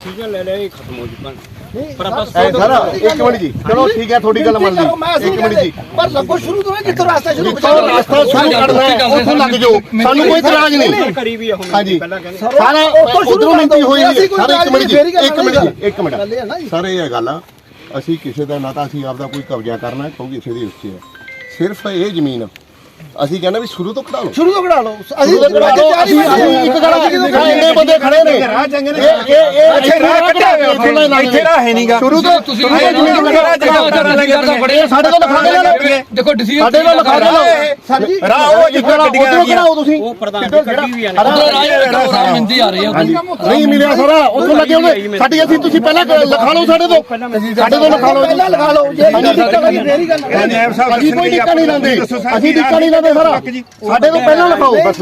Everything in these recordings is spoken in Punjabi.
ਸੀਜ਼ਨ ਲੈ ਲਿਆ ਇਹ ਖਤਮ ਹੋ ਚੁੱਕਾ ਨਹੀਂ ਪਰ ਆਪਾਂ ਐ ਸਰ ਇੱਕ ਮਿੰਟ ਜੀ। ਚਲੋ ਠੀਕ ਹੈ ਤੁਹਾਡੀ ਗੱਲ ਮੰਨ ਲਈ। ਇੱਕ ਮਿੰਟ ਜੀ। ਪਰ ਲੱਗੋ ਸ਼ੁਰੂ ਤੋਂ ਜਿੱਥੋਂ ਰਸਤਾ ਸ਼ੁਰੂ ਜਿੱਥੋਂ ਰਸਤਾ ਸ਼ੁਰੂ ਕਰਨਾ ਹੈ ਉੱਥੋਂ ਲੱਗ ਜਾਓ। ਸਾਨੂੰ ਕੋਈ ਇਤਰਾਜ਼ ਨਹੀਂ। ਕਰੀ ਵੀ ਹੁਣ। ਪਹਿਲਾਂ ਕਹਿੰਦੇ। ਸਾਰਾ ਉੱਥੋਂ ਸ਼ੁਰੂ ਉਧਰੋਂ ਮਿੰਤੀ ਹੋਈ ਕੋਈ ਸਾਰੇ ਇੱਕ ਮਿੰਟ ਜੀ ਹੀ ਇੱਕ ਮਿੰਟ। ਜੀ ਇੱਕ ਮਿੰਟ। ਹੈ। ਸਰ ਇਹ ਹੈ ਗੱਲ ਆ, ਅਸੀਂ ਕਿਸੇ ਦਾ ਨਾ ਤਾਂ ਅਸੀਂ ਆਪਦਾ ਕੋਈ ਕਬਜ਼ਾ ਕਰਨਾ ਹੈ, ਕਿਉਂਕਿ ਕਿਸੇ ਦੀ ਉੱਚੇ ਹੈ। ਸਿਰਫ ਇਹ ਜ਼ਮੀਨ ਅਸੀਂ ਕਹਿੰਦੇ ਵੀ ਸ਼ੁਰੂ ਤੋਂ ਕਢਾ ਲਓ। ਸ਼ੁਰੂ ਤੋਂ ਕਢਾ ਲਓ। ਅਸੀਂ ਇੱਕ ਗੱਲ ਖੜੇ ਨੇ। ਰਾਹ ਚੰਗੇ ਨੇ। ਇਹ ਇਹ ਇੱਥੇ ਰਾਹ ਕੱਢਿਆ ਹੋਇਆ ਇੱਥੇ ਰਾਹ ਹੈ ਨਹੀਂਗਾ ਸ਼ੁਰੂ ਤੋਂ ਤੁਸੀਂ ਜਗ੍ਹਾ ਇਹ ਸਾਡੇ ਤੋਂ ਲਿਖਾ ਕੇ ਦੇਖੋ ਡਿਸੀਜਨ ਸਾਡੇ ਤੋਂ ਲਿਖਾ ਕੇ ਲੈ ਸਰ ਜੀ ਰਾਹ ਉਹ ਜਿੱਦਾਂ ਉਧਰੋਂ ਕਢਾਓ ਤੁਸੀਂ? ਉਹ ਪ੍ਰਧਾਨ ਗੱਡੀ ਵੀ ਆ ਰਾਜ ਰਾਜ ਮਿੰਦੀ ਆ ਰਹੀ ਹਾਂਜੀ। ਨਹੀਂ ਮਿਲਿਆ ਸਾਰਾ। ਉੱਥੋਂ ਲੱਗੇ ਹੋਏ। ਸਾਡੀ ਅਸੀਂ ਤੁਸੀਂ ਪਹਿਲਾਂ ਲਿਖਾ ਲਓ ਸਾਡੇ ਤੋਂ। ਸਾਡੇ ਤੋਂ ਲਿਖਾ ਲਓ ਪਹਿਲਾਂ ਲਗਾ ਲਓ। ਜੇ ਅਸੀਂ ਕੋਈ ਟਿੱਕਾ ਨਹੀਂ ਲਾਉਂਦੇ ਅਸੀਂ ਟਿੱਕਾ ਨਹੀਂ ਲਾਉਂਦੇ ਸਾਰਾ। ਸਾਡੇ ਤੋਂ ਪਹਿਲਾਂ ਲਿਖਾਓ। ਬਸ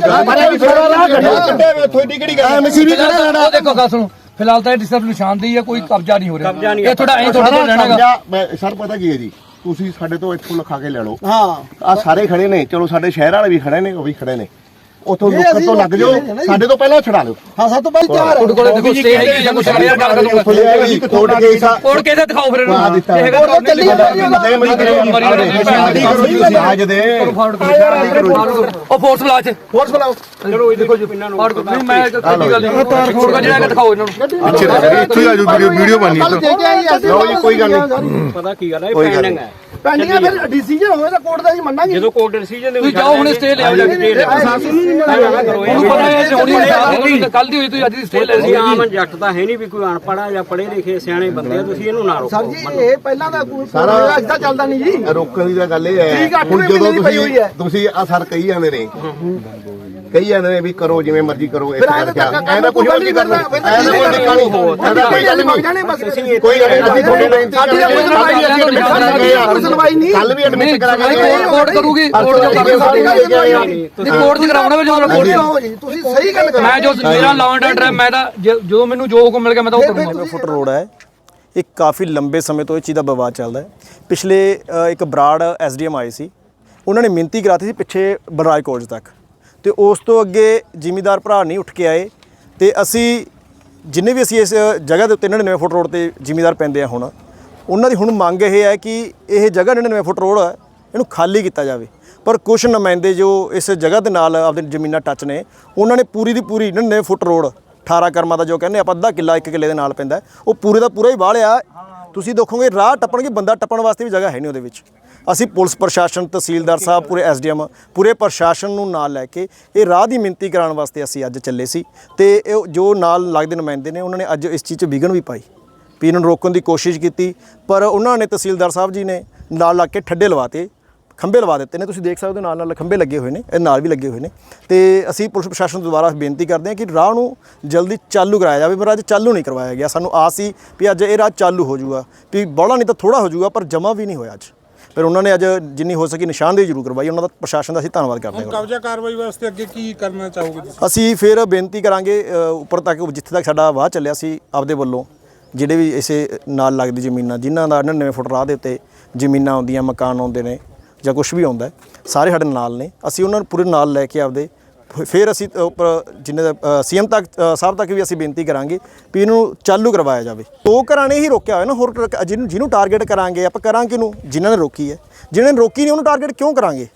ਸਾਰਾ ਰਾਹ ਕੱਢਿਆ। ਤੁਹਾਡੀ ਕਿਹੜੀ ਗੱਲ ਐਮਸੀ ਵੀ ਦੇਖੋ ਗੱਲ ਸੁਣੋ। ਫਿਲਹਾਲ ਤਾਂ ਇਹ ਡਿਸਟਰਬ ਨਿਸ਼ਾਨਦੇਹੀ ਹੈ ਕੋਈ ਕਬਜ਼ਾ ਨਹੀਂ ਹੋ ਰਿਹਾ। ਇਹ ਤੁਹਾਡਾ ਐਂ ਤੁਹਾਡਾ ਮੈਂ ਸਰ ਪਤਾ ਕੀ ਹੈ ਜੀ? ਤੁਸੀਂ ਸਾਡੇ ਤੋਂ ਇੱਥੋਂ ਲਿਖਾ ਕੇ ਲੈ ਲਓ। ਹਾਂ। ਆ ਸਾਰੇ ਖੜੇ ਨੇ। ਚਲੋ ਸਾਡੇ ਸ਼ਹਿਰ ਵਾਲੇ ਵੀ ਖੜੇ ਨੇ ਉਹ ਵੀ ਖੜੇ ਨੇ। ਉਥੋਂ ਅਸੀਂ ਤੋਂ ਲੱਗ ਜਾਓ। ਸਾਡੇ ਤੋਂ ਪਹਿਲਾਂ ਛਡਾ ਲਓ ਹਾਂ ਸਭ ਤੋਂ ਪਹਿਲਾਂ ਤਿਆਰ ਤੁਹਾਡੇ ਕੋਲ ਦੇਖੋ ਸਟੇ ਹੈਗੀ ਜਾਂ ਕੁਝ ਯਾਰ ਗੱਲ ਕਰੂੰਗਾ ਉੱਥੋਂ ਲਿਆ ਜੀ ਕੋਰਟ ਕੇਸ ਆ ਕੋੜ ਕੇ ਤੇ ਦਿਖਾਓ। ਫਿਰ ਆ ਦਿੱਤਾ ਇਹ ਹੈਗਾ ਉਹ ਚੱਲੀ ਜਾਂਦੀ ਹੈ ਦੇ ਮਰੀ ਕਰੋ ਅੱਜ ਦੇ ਉਹ ਫੋਰਸ ਬਲਾ ਚ। ਫੋਰਸ ਬੁਲਾਓ ਚਲੋ ਇਹ ਦੇਖੋ ਜੀ ਪਿੰਨਾਂ ਨੂੰ ਫਾੜ ਨਹੀਂ ਮੈਂ ਕੋਈ ਗੱਲ ਨਹੀਂ। ਕੋੜ ਜਿਹੜਾ ਹੈਗਾ ਦਿਖਾਓ ਇਹਨਾਂ। ਨੂੰ ਪਿੱਛੇ ਇੱਥੇ ਆ ਜੋ ਵੀਡੀਓ ਵੀਡੀਓ ਬਣੀ ਕੱਲ ਦੇ ਕੇ ਆਈ ਅਸੀਂ ਲਓ ਜੀ, ਕੋਈ ਗੱਲ ਨਹੀਂ। ਪਤਾ ਕੀ ਗੱਲ ਹੈ ਇਹ ਪੈਂਡਿੰਗ ਹੈ। ਪੈਂਡਿੰਗ ਹੈ ਫਿਰ ਡਿਸੀਜਨ ਹੋਵੇ ਤਾਂ ਕੋਰਟ ਦਾ ਜੀ ਮੰਨਾਂਗੇ। ਜਦੋਂ ਕੋਰਟ ਡਿਸੀਜਨ ਦੇ ਤੁਸੀਂ ਜਾਓ ਹੁਣ ਸਟੇ ਲੈ ਆਓ ਜਾ ਕੇ। ਪ੍ਰਸ਼ਾਸਨ ਨੂੰ ਨਹੀਂ ਨਾ ਕਰੋ ਇਹ ਉਹਨੂੰ ਪਤਾ ਹੈ ਹੋਣੀ ਕੱਲ ਦੀ ਹੋਈ ਤੁਸੀਂ ਅੱਜ ਦੀ ਸਟੇ ਲੈ ਲਈ ਆਮ ਜੱਟ ਤਾਂ ਹੈ ਨਹੀਂ ਵੀ ਕੋਈ ਅਨਪੜਾ ਜਾਂ ਪੜ੍ਹੇ ਲਿਖੇ ਸਿਆਣੇ ਬੰਦੇ ਆ ਤੁਸੀਂ ਇਹਨੂੰ ਨਾ ਸਰ ਰੋਕੋ ਜੀ ਇਹ ਪਹਿਲਾਂ ਦਾ ਕੋਈ ਸਾਰਾ- ਅੱਜ ਦਾ ਚੱਲਦਾ ਨਹੀਂ ਜੀ। ਰੋਕਣ ਦੀ ਤਾਂ ਗੱਲ ਇਹ ਹੈ। ਆ, ਹੁਣ ਜਦੋਂ ਤੁਸੀਂ ਹੈ। ਤੁਸੀਂ ਆ ਸਰ ਕਹੀ ਜਾਂਦੇ ਨੇ। ਕਹੀ ਜਾਂਦੇ ਨੇ ਵੀ ਕਰੋ ਜਿਵੇਂ ਮਰਜ਼ੀ ਕਰੋ ਇਸ ਫਿਰ ਐਂ ਤਾਂ ਕੁਝ ਨਹੀਂ ਕਰਨਾ। ਐਂ ਤਾਂ ਕੋਈ ਟਿੱਕਾ ਨਹੀਂ ਹੋ ਕੋਈ ਗੱਲ ਮੰਗ ਨਹੀਂ ਜਾਣੇ ਬਸ। ਕੋਈ ਗੱਲ ਨਹੀਂ ਅਸੀਂ ਤੁਹਾਡੀ ਬੇਨਤੀ ਸਾਡੀ ਕੋਈ ਸੁਣਵਾਈ ਨਹੀਂ ਕੱਲ ਵੀ ਐਡਮਿਟ ਕਰਾ ਕੇ ਕੋਰਟ ਕਰੂਗੀ ਕੋਰਟ ਜੋ ਕਰੂਗੀ। ਸਾਡੀ ਗੱਲ ਕੋਰਟ ਚ ਕਰਾਉਣਾ ਵੀ ਜਦੋਂ ਕੋਰਟ ਤੁਸੀਂ ਸਹੀ ਗੱਲ ਕਰੋ ਮੈਂ ਜੋ ਮੇਰਾ ਲਾਅ ਐਂਡ ਆਰਡਰ ਹੈ ਮੈਂ ਤਾਂ ਜੇ- ਜਦੋਂ ਮੈਨੂੰ ਜੋ ਹੁਕਮ ਮਿਲ ਗਿਆ ਮੈਂ ਤਾਂ ਉਹ ਕਰੂੰਗਾ। ਫੁੱਟ ਰੋਡ ਹੈ। ਇਹ ਕਾਫੀ ਲੰਬੇ ਸਮੇਂ ਤੋਂ ਇਹ ਚੀਜ਼ ਦਾ ਵਿਵਾਦ ਚੱਲਦਾ ਹੈ। ਪਿਛਲੇ ਇੱਕ ਬਰਾੜ ਐਸਡੀਐਮ ਆਏ ਸੀ। ਉਹਨਾਂ ਨੇ ਮਿੰਤੀ ਕਰਾਤੀ ਸੀ ਪਿੱਛੇ ਬਲਰਾਜ ਕਾਲਜ ਤੱਕ। ਤੇ ਉਸ ਤੋਂ ਅੱਗੇ ਜ਼ਿਮੀਦਾਰ ਭਰਾ ਨਹੀਂ ਉੱਠ ਕੇ ਆਏ। ਤੇ ਅਸੀਂ ਜਿੰਨੇ ਵੀ ਅਸੀਂ ਇਸ ਜਗ੍ਹਾ ਦੇ ਉੱਤੇ 99 ਫੁੱਟ ਰੋਡ ਤੇ ਜ਼ਿਮੀਦਾਰ ਪੈਂਦੇ ਆ ਹੁਣ, ਉਹਨਾਂ ਦੀ ਹੁਣ ਮੰਗ ਇਹ ਹੈ ਕਿ ਇਹ ਜਗ੍ਹਾ 99 ਫੁੱਟ ਰੋਡ ਹੈ ਇਹਨੂੰ ਖਾਲੀ ਕੀਤਾ ਜਾਵੇ। ਪਰ ਕੁਝ ਨੁਮਾਇੰਦੇ ਜੋ ਇਸ ਜਗ੍ਹਾ ਦੇ ਨਾਲ ਆਪਦੇ ਜ਼ਮੀਨਾਂ ਟੱਚ ਨੇ, ਉਹਨਾਂ ਨੇ ਪੂਰੀ ਦੀ ਪੂਰੀ 99 ਫੁੱਟ ਰੋਡ 18 ਕਰਮਾਂ ਦਾ ਜੋ ਕਹਿੰਦੇ ਆਪਾਂ ਅੱਧਾ ਕਿੱਲਾ ਇੱਕ ਕਿੱਲੇ ਦੇ ਨਾਲ ਪੈਂਦਾ ਉਹ ਪੂਰੇ ਦਾ ਪੂਰਾ ਹੀ ਵਾਲਿਆ ਤੁਸੀਂ ਦੇਖੋਗੇ, ਰਾਹ ਟੱਪਣਗੇ, ਬੰਦਾ ਟੱਪਣ ਵਾਸਤੇ ਵੀ ਜਗ੍ਹਾ ਹੈ ਨਹੀਂ ਉਹਦੇ ਵਿੱਚ। ਅਸੀਂ ਪੁਲਿਸ ਪ੍ਰਸ਼ਾਸਨ, ਤਹਿਸੀਲਦਾਰ ਸਾਹਿਬ, ਪੂਰੇ ਐਸਡੀਐਮ, ਪੂਰੇ ਪ੍ਰਸ਼ਾਸਨ ਨੂੰ ਨਾਲ ਲੈ ਕੇ ਇਹ ਰਾਹ ਦੀ ਮਿੰਤੀ ਕਰਾਉਣ ਵਾਸਤੇ ਅਸੀਂ ਅੱਜ ਚੱਲੇ ਸੀ। ਤੇ ਇਹ ਜੋ ਨਾਲ ਲੱਗਦੇ ਨੁਮਾਇੰਦੇ ਨੇ, ਉਹਨਾਂ ਨੇ ਅੱਜ ਇਸ ਚੀਜ਼ 'ਚ ਵਿਘਨ ਵੀ ਪਾਈ। ਵੀ ਇਹਨਾਂ ਨੂੰ ਰੋਕਣ ਦੀ ਕੋਸ਼ਿਸ਼ ਕੀਤੀ, ਪਰ ਉਹਨਾਂ ਨੇ ਤਹਿਸੀਲਦਾਰ ਸਾਹਿਬ ਜੀ ਨੇ ਨਾਲ ਲੱਗ ਕੇ ਠੱਡੇ ਲਵਾਤੇ। ਖੰਭੇ ਲਵਾ ਦਿੱਤੇ ਨੇ ਤੁਸੀਂ ਦੇਖ ਸਕਦੇ ਹੋ ਨਾਲ ਨਾਲ ਖੰਭੇ ਲੱਗੇ ਹੋਏ ਨੇ ਇਹ ਨਾਲ ਵੀ ਲੱਗੇ ਹੋਏ ਨੇ। ਤੇ ਅਸੀਂ ਪੁਲਿਸ ਪ੍ਰਸ਼ਾਸਨ ਨੂੰ ਦੁਬਾਰਾ ਬੇਨਤੀ ਕਰਦੇ ਹਾਂ ਕਿ ਰਾਹ ਨੂੰ ਜਲਦੀ ਚਾਲੂ ਕਰਾਇਆ ਜਾਵੇ ਪਰ ਅੱਜ ਚਾਲੂ ਨਹੀਂ ਕਰਵਾਇਆ ਗਿਆ। ਸਾਨੂੰ ਆਸ ਸੀ ਵੀ ਅੱਜ ਇਹ ਰਾਹ ਚਾਲੂ ਹੋ ਜਾਊਗਾ ਵੀ ਬੜਾ ਨਹੀਂ ਤਾਂ ਥੋੜਾ ਹੋ ਜਾਊਗਾ ਪਰ ਜਮਾ ਵੀ ਨਹੀਂ ਹੋਇਆ ਅੱਜ। ਫਿਰ ਉਹਨਾਂ ਨੇ ਅੱਜ ਜਿੰਨੀ ਹੋ ਸਕੀ ਨਿਸ਼ਾਨਦੇਹੀ ਜ਼ਰੂਰ ਕਰਵਾਈ ਉਹਨਾਂ ਦਾ ਪ੍ਰਸ਼ਾਸਨ ਦਾ ਅਸੀਂ ਧੰਨਵਾਦ ਕਰਦੇ ਹਾਂ। ਕਬਜ਼ਾ ਕਾਰਵਾਈ ਵਾਸਤੇ ਅੱਗੇ ਕੀ ਕਰਨਾ ਚਾਹੋਗੇ ਤੁਸੀਂ? ਅਸੀਂ ਫਿਰ ਬੇਨਤੀ ਕਰਾਂਗੇ ਉੱਪਰ ਤੱਕ ਜਿੱਥੇ ਤੱਕ ਸਾਡਾ ਵਾਹ ਚੱਲਿਆ ਸੀ ਆਪਦੇ ਵੱਲੋਂ ਜਿਹੜੇ ਵੀ ਇਸੇ ਨਾਲ ਲੱਗਦੀ ਜ਼ਮੀਨਾਂ ਜਿਨ੍ਹਾਂ ਦਾ 99 ਫੁੱਟ ਰਾਹ ਦੇ ਉੱਤੇ ਜ਼ਮੀਨਾਂ ਆਉਂਦੀਆਂ ਮਕਾਨ ਆਉਂਦੇ ਨੇ ਜਾਂ ਕੁਝ ਵੀ ਆਉਂਦਾ ਸਾਰੇ ਸਾਡੇ ਨਾਲ ਨੇ। ਅਸੀਂ ਉਹਨਾਂ ਨੂੰ ਪੂਰੇ ਨਾਲ ਲੈ ਕੇ ਆਪਦੇ ਫਿਰ ਅਸੀਂ ਅ, ਉੱਪਰ ਜਿੰਨੇ ਸੀਐਮ ਤੱਕ ਸਾਹਿਬ ਤੱਕ ਵੀ ਅਸੀਂ ਬੇਨਤੀ ਕਰਾਂਗੇ ਵੀ ਇਹਨੂੰ ਚਾਲੂ ਕਰਵਾਇਆ ਜਾਵੇ। ਦੋ ਘਰਾਂ ਨੇ ਹੀ ਰੋਕਿਆ ਹੋਇਆ ਨਾ ਹੋਰ ਜਿਹਨੂੰ ਜਿਹਨੂੰ ਟਾਰਗੇਟ ਕਰਾਂਗੇ ਆਪਾਂ ਕਰਾਂਗੇ ਕਿਹਨੂੰ? ਜਿਨ੍ਹਾਂ ਨੇ ਰੋਕੀ ਹੈ। ਜਿਨ੍ਹਾਂ ਨੇ ਰੋਕੀ ਨਹੀਂ ਉਹਨੂੰ ਟਾਰਗੇਟ ਕਿਉਂ ਕਰਾਂਗੇ?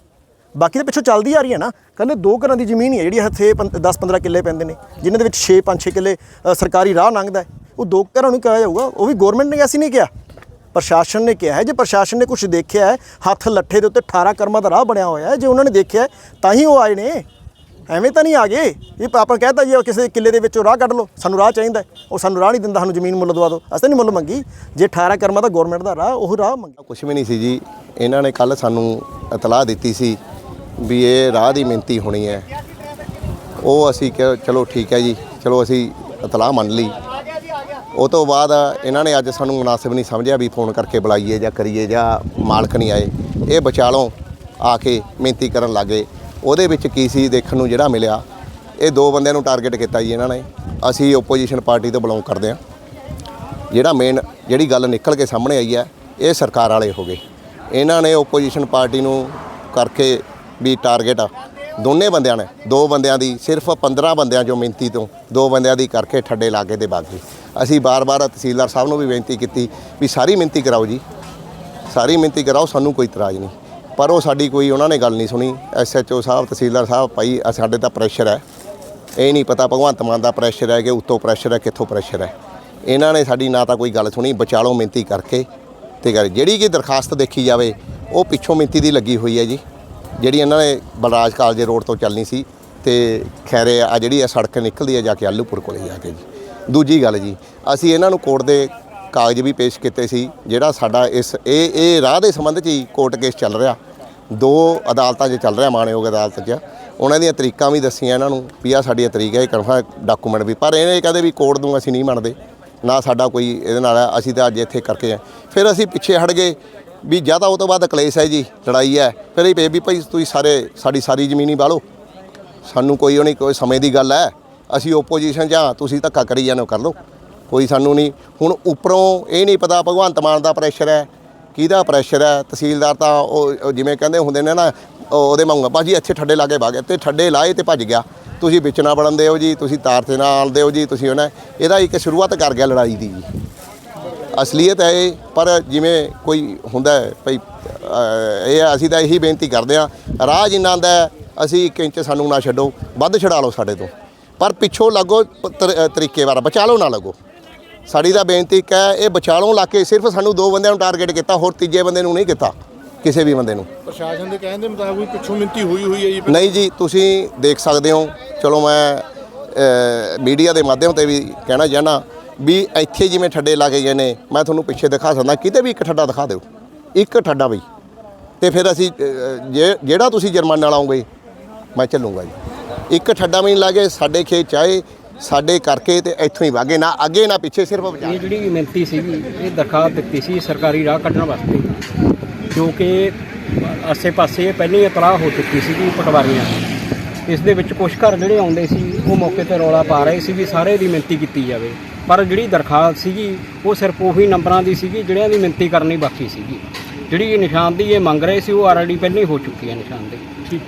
ਬਾਕੀ ਤਾਂ ਪਿੱਛੋਂ ਚੱਲਦੀ ਆ ਰਹੀ ਹੈ ਨਾ। ਕੱਲੇ ਦੋ ਘਰਾਂ ਦੀ ਜ਼ਮੀਨ ਹੀ ਹੈ ਜਿਹੜੀ ਹੱਥੇ 10-15 ਕਿੱਲੇ ਪੈਂਦੇ ਨੇ ਜਿਨ੍ਹਾਂ ਦੇ ਵਿੱਚ 6-5-6 ਕਿੱਲੇ ਸਰਕਾਰੀ ਰਾਹ ਲੰਘਦਾ ਉਹ ਦੋ ਘਰਾਂ ਨੂੰ ਕਿਹਾ ਜਾਊਗਾ ਉਹ ਵੀ ਗਵਰਨਮੈਂਟ ਨੇ ਐਸੀ ਨਹੀਂ ਕਿਹਾ। ਪ੍ਰਸ਼ਾਸਨ ਨੇ ਕਿਹਾ ਹੈ, ਜੇ ਪ੍ਰਸ਼ਾਸਨ ਨੇ ਕੁਝ ਦੇਖਿਆ ਹੈ, ਹੱਥ ਲੱਠੇ ਦੇ ਉੱਤੇ 18 ਕਰਮਾਂ ਦਾ ਰਾਹ ਬਣਿਆ ਹੋਇਆ ਹੈ, ਜੇ ਉਹਨਾਂ ਨੇ ਦੇਖਿਆ ਤਾਂ ਹੀ ਉਹ ਆਏ ਨੇ। ਐਵੇਂ ਤਾਂ ਨਹੀਂ ਆ ਗਏ। ਇਹ ਆਪਾਂ ਕਹਿਤਾ ਜੀ ਕਿਸੇ ਕਿੱਲੇ ਦੇ ਵਿੱਚੋਂ ਰਾਹ ਕੱਢ ਲਓ, ਸਾਨੂੰ ਰਾਹ ਚਾਹੀਦਾ ਉਹ ਸਾਨੂੰ ਰਾਹ ਨਹੀਂ ਦਿੰਦਾ, ਸਾਨੂੰ ਜ਼ਮੀਨ ਮੁੱਲ ਦਵਾ ਦਿਓ, ਅਸੀਂ ਨਹੀਂ ਮੁੱਲ ਮੰਗੀ। ਜੇ 18 ਕਰਮਾਂ ਦਾ ਗਵਰਨਮੈਂਟ ਦਾ ਰਾਹ, ਉਹ ਰਾਹ ਮੰਗਿਆ ਕੁਝ ਵੀ ਨਹੀਂ ਸੀ ਜੀ। ਇਹਨਾਂ ਨੇ ਕੱਲ ਸਾਨੂੰ ਇਤਲਾਹ ਦਿੱਤੀ ਸੀ ਵੀ ਇਹ ਰਾਹ ਦੀ ਮਿੰਤੀ ਹੋਣੀ ਹੈ। ਉਹ ਅਸੀਂ ਕਿਹਾ, ਚਲੋ ਠੀਕ ਹੈ ਜੀ, ਚਲੋ ਅਸੀਂ ਇਤਲਾਹ ਮੰਨ ਲਈ। ਉਹ ਤੋਂ ਬਾਅਦ ਇਹਨਾਂ ਨੇ ਅੱਜ ਸਾਨੂੰ ਮੁਨਾਸਿਬ ਨਹੀਂ ਸਮਝਿਆ ਵੀ ਫੋਨ ਕਰਕੇ ਬੁਲਾਈਏ ਜਾਂ ਕਰੀਏ ਜਾਂ ਮਾਲਕ ਨਹੀਂ ਆਏ। ਇਹ ਵਿਚਾਲੋਂ ਆ ਕੇ ਮਿੰਤੀ ਕਰਨ ਲੱਗੇ ਉਹਦੇ ਵਿੱਚ ਕੀ ਸੀ ਦੇਖਣ ਨੂੰ ਜਿਹੜਾ ਮਿਲਿਆ, ਇਹ ਦੋ ਬੰਦਿਆਂ ਨੂੰ ਟਾਰਗੇਟ ਕੀਤਾ ਜੀ ਇਹਨਾਂ ਨੇ। ਅਸੀਂ ਓਪੋਜੀਸ਼ਨ ਪਾਰਟੀ ਤੋਂ ਬਿਲੋਂਗ ਕਰਦੇ ਹਾਂ। ਜਿਹੜਾ ਮੇਨ ਜਿਹੜੀ ਗੱਲ ਨਿਕਲ ਕੇ ਸਾਹਮਣੇ ਆਈ ਹੈ, ਇਹ ਸਰਕਾਰ ਵਾਲੇ ਹੋ ਗਏ। ਇਹਨਾਂ ਨੇ ਓਪੋਜੀਸ਼ਨ ਪਾਰਟੀ ਨੂੰ ਕਰਕੇ ਵੀ ਟਾਰਗੇਟ ਦੋਨੇ ਬੰਦਿਆਂ ਨੇ, ਦੋ ਬੰਦਿਆਂ ਦੀ ਸਿਰਫ 15 ਬੰਦਿਆਂ ਚੋਂ ਮਿੰਤੀ ਤੋਂ ਦੋ ਬੰਦਿਆਂ ਦੀ ਕਰਕੇ ਠੱਡੇ ਲਾਗੇ ਤੇ ਬਾਗੀ ਅਸੀਂ ਬਾਰ-ਬਾਰ ਤਹਿਸੀਲਦਾਰ ਸਾਹਿਬ ਨੂੰ ਵੀ ਬੇਨਤੀ ਕੀਤੀ ਵੀ ਸਾਰੀ ਮਿੰਤੀ ਕਰਾਓ ਜੀ। ਸਾਰੀ ਮਿੰਤੀ ਕਰਾਓ, ਸਾਨੂੰ ਕੋਈ ਇਤਰਾਜ਼ ਨਹੀਂ। ਪਰ ਉਹ ਸਾਡੀ ਕੋਈ ਉਹਨਾਂ ਨੇ ਗੱਲ ਨਹੀਂ ਸੁਣੀ। ਐਸਐਚਓ ਸਾਹਿਬ, ਤਹਿਸੀਲਦਾਰ ਸਾਹਿਬ, ਭਾਈ ਸਾਡੇ ਤਾਂ ਪ੍ਰੈਸ਼ਰ ਹੈ। ਇਹ ਨਹੀਂ ਪਤਾ ਭਗਵੰਤ ਮਾਨ ਦਾ ਪ੍ਰੈਸ਼ਰ ਹੈ ਕਿ ਉੱਤੋਂ ਪ੍ਰੈਸ਼ਰ ਹੈ, ਕਿੱਥੋਂ ਪ੍ਰੈਸ਼ਰ ਹੈ। ਇਹਨਾਂ ਨੇ ਸਾਡੀ ਨਾ ਤਾਂ ਕੋਈ ਗੱਲ ਸੁਣੀ, ਵਿਚਾਲੋਂ ਮਿੰਤੀ ਕਰਕੇ ਤੇ ਕਰ। ਜਿਹੜੀ ਕਿ ਦਰਖਾਸਤ ਦੇਖੀ ਜਾਵੇ, ਉਹ ਪਿੱਛੋਂ ਮਿੰਤੀ ਦੀ ਲੱਗੀ ਹੋਈ ਹੈ ਜੀ। ਜਿਹੜੀ ਇਹਨਾਂ ਨੇ ਬਲਰਾਜ ਕਾਲਜ ਰੋਡ ਤੋਂ ਚੱਲਣੀ ਸੀ ਤੇ ਖੈਰੇ ਆ ਜਿਹੜੀ ਆ ਸੜਕ ਨਿਕਲਦੀ ਹੈ ਜਾ ਕੇ ਆਲੂਪੁਰ ਕੋਲੇ ਜਾ ਕੇ ਜੀ। ਦੂਜੀ ਗੱਲ ਜੀ, ਅਸੀਂ ਇਹਨਾਂ ਨੂੰ ਕੋਰਟ ਦੇ ਕਾਗਜ਼ ਵੀ ਪੇਸ਼ ਕੀਤੇ ਸੀ, ਜਿਹੜਾ ਸਾਡਾ ਇਸ ਇਹ ਇਹ ਰਾਹ ਦੇ ਸੰਬੰਧ 'ਚ ਹੀ ਕੋਰਟ ਕੇਸ ਚੱਲ ਰਿਹਾ। ਦੋ ਅਦਾਲਤਾਂ 'ਚ ਚੱਲ ਰਿਹਾ ਮਾਣਯੋਗ ਅਦਾਲਤ 'ਚ। ਉਹਨਾਂ ਦੀਆਂ ਤਰੀਕਾਂ ਵੀ ਦੱਸੀਆਂ ਇਹਨਾਂ ਨੂੰ ਵੀ ਆ ਸਾਡੀਆਂ ਤਰੀਕ ਹੈ ਕਨਫਰਮ ਡਾਕੂਮੈਂਟ ਵੀ। ਪਰ ਇਹਨੇ ਕਹਿੰਦੇ ਵੀ ਕੋਰਟ ਨੂੰ ਅਸੀਂ ਨਹੀਂ ਮੰਨਦੇ, ਨਾ ਸਾਡਾ ਕੋਈ ਇਹਦੇ ਨਾਲ ਅਸੀਂ ਤਾਂ ਅੱਜ ਇੱਥੇ ਕਰਕੇ ਆ ਫਿਰ ਅਸੀਂ ਪਿੱਛੇ ਹਟ ਗਏ ਵੀ ਜ਼ਿਆਦਾ ਉਹ ਤੋਂ ਬਾਅਦ ਕਲੇਸ਼ ਹੈ ਜੀ, ਲੜਾਈ ਹੈ। ਫਿਰ ਇਹ ਪਏ ਵੀ ਭਾਈ ਤੁਸੀਂ ਸਾਰੇ, ਸਾਡੀ ਸਾਰੀ ਜ਼ਮੀਨੀ ਹੀ ਬਾਲੋ। ਸਾਨੂੰ ਕੋਈ ਉਹ ਨਹੀਂ, ਕੋਈ ਸਮੇਂ ਦੀ ਗੱਲ ਹੈ। ਅਸੀਂ ਓਪੋਜੀਸ਼ਨ ਜਾਂ, ਤੁਸੀਂ ਧੱਕਾ ਕਰੀ ਜਾਂਦੇ ਹੋ, ਕਰ ਲਓ। ਕੋਈ ਸਾਨੂੰ ਨਹੀਂ। ਹੁਣ ਉੱਪਰੋਂ ਇਹ ਨਹੀਂ ਪਤਾ ਭਗਵੰਤ ਮਾਨ ਦਾ ਪ੍ਰੈਸ਼ਰ ਹੈ, ਕਿਹਦਾ ਪ੍ਰੈਸ਼ਰ ਹੈ। ਤਹਿਸੀਲਦਾਰ ਤਾਂ ਉਹ ਜਿਵੇਂ ਕਹਿੰਦੇ ਹੁੰਦੇ ਨੇ ਨਾ, ਉਹ ਉਹਦੇ ਮੰਗਾ ਬਾਜੀ ਇੱਥੇ ਠੱਡੇ ਲਾ ਕੇ ਭਾਗ ਗਿਆ ਤੇ ਠੱਡੇ ਲਾਏ ਤੇ ਭੱਜ ਗਿਆ। ਤੁਸੀਂ ਵਿੱਚ ਨਾ ਬਣਨ ਦਿਓ ਜੀ, ਤੁਸੀਂ ਤਾਰ ਤੇ ਨਾ ਆਲਦੇ ਹੋ ਜੀ, ਤੁਸੀਂ ਉਹਨਾਂ, ਇਹਦਾ ਇੱਕ ਸ਼ੁਰੂਆਤ ਕਰ ਗਿਆ ਲੜਾਈ ਦੀ ਜੀ। ਅਸਲੀਅਤ ਹੈ ਇਹ ਪਰ ਜਿਵੇਂ ਕੋਈ ਹੁੰਦਾ ਹੈ ਭਈ ਇਹ ਅਸੀਂ ਤਾਂ ਇਹੀ ਬੇਨਤੀ ਕਰਦੇ ਆ ਰਾਹ ਜਿੰਨਾ ਹੈ, ਅਸੀਂ ਇੱਕ ਇੰਚ ਸਾਨੂੰ ਨਾ ਛੱਡੋ ਵੱਧ ਛਡਾ ਲਓ ਸਾਡੇ ਤੋਂ। ਪਰ ਪਿੱਛੋਂ ਲੱਗੋ ਤਰੀਕੇ ਵਾਲਾ ਬਚਾ ਲਓ ਨਾ ਲੱਗੋ। ਸਾਡੀ ਤਾਂ ਬੇਨਤੀ ਹੈ ਇਹ ਬਚਾਲੋਂ ਲਾ ਕੇ ਸਿਰਫ ਸਾਨੂੰ ਦੋ ਬੰਦਿਆਂ ਨੂੰ ਟਾਰਗੇਟ ਕੀਤਾ ਹੋਰ ਤੀਜੇ ਬੰਦੇ ਨੂੰ ਨਹੀਂ ਕੀਤਾ ਕਿਸੇ ਵੀ ਬੰਦੇ ਨੂੰ। ਪ੍ਰਸ਼ਾਸਨ ਦੇ ਕਹਿਣ ਦੇ ਮੁਤਾਬਿਕ ਪਿੱਛੋਂ ਮਿੰਤੀ ਹੋਈ ਹੋਈ ਹੈ ਜੀ। ਨਹੀਂ ਜੀ ਤੁਸੀਂ ਦੇਖ ਸਕਦੇ ਹੋ ਚਲੋ ਮੈਂ ਮੀਡੀਆ ਦੇ ਮਾਧਿਅਮ ਤੇ ਵੀ ਕਹਿਣਾ ਚਾਹਨਾ ਵੀ ਇੱਥੇ ਜਿਵੇਂ ਠੱਡੇ ਲਾ ਕੇ ਗਏ ਨੇ ਮੈਂ ਤੁਹਾਨੂੰ ਪਿੱਛੇ ਦਿਖਾ ਸਕਦਾ ਕਿਤੇ ਵੀ ਇੱਕ ਠੱਡਾ ਦਿਖਾ ਦਿਓ। ਇੱਕ ਠੱਡਾ ਬਈ। ਤੇ ਫਿਰ ਅਸੀਂ ਜਿਹੜਾ ਤੁਸੀਂ ਜੁਰਮਾਨਾ ਲਾਓਗੇ ਮੈਂ ਚੱਲੂੰਗਾ ਜੀ। ਇੱਕ ਠੱਡਾ ਵੀ ਨਹੀਂ ਲਾਗੇ ਸਾਡੇ ਖੇਤ ਚਾਹੇ ਸਾਡੇ ਕਰਕੇ ਤੇ ਇੱਥੋਂ ਹੀ ਵਾਗੇ। ਨਾ ਅੱਗੇ ਨਾ ਪਿੱਛੇ ਸਿਰਫ ਬਚਾ ਇਹ ਜਿਹੜੀ ਮਿਹਨਤੀ ਸੀਗੀ ਇਹ ਦਰਖਾਸਤ ਦਿੱਤੀ ਸੀ ਸਰਕਾਰੀ ਰਾਹ ਕੱਢਣ ਵਾਸਤੇ। ਜੋ ਕਿ ਆਸੇ-ਪਾਸੇ ਪਹਿਲਾਂ ਇਤਲਾਹ ਹੋ ਚੁੱਕੀ ਸੀਗੀ ਪਟਵਾਰੀਆਂ ਦੀ। ਇਸ ਦੇ ਵਿੱਚ ਕੁਝ ਘਰ ਜਿਹੜੇ ਆਉਂਦੇ ਸੀ ਉਹ ਮੌਕੇ ਤੇ ਰੌਲਾ ਪਾ ਰਹੇ ਸੀ ਵੀ ਸਾਰੇ ਦੀ ਮਿਹਨਤੀ ਕੀਤੀ ਜਾਵੇ। ਪਰ ਜਿਹੜੀ ਦਰਖਾਸਤ ਸੀਗੀ, ਉਹ ਸਿਰਫ ਉਹੀ ਨੰਬਰਾਂ ਦੀ ਸੀਗੀ, ਜਿਹੜਿਆਂ ਦੀ ਮਿਹਨਤੀ ਕਰਨੀ ਬਾਕੀ ਸੀਗੀ। ਜਿਹੜੀ ਇਹ ਨਿਸ਼ਾਨਦੇਹੀ ਇਹ ਮੰਗ ਰਹੇ ਸੀ, ਉਹ ਆਲਰੇਡੀ ਪਹਿਲਾਂ ਹੀ ਹੋ ਚੁੱਕੀ ਹੈ ਨਿਸ਼ਾਨਦੇਹੀ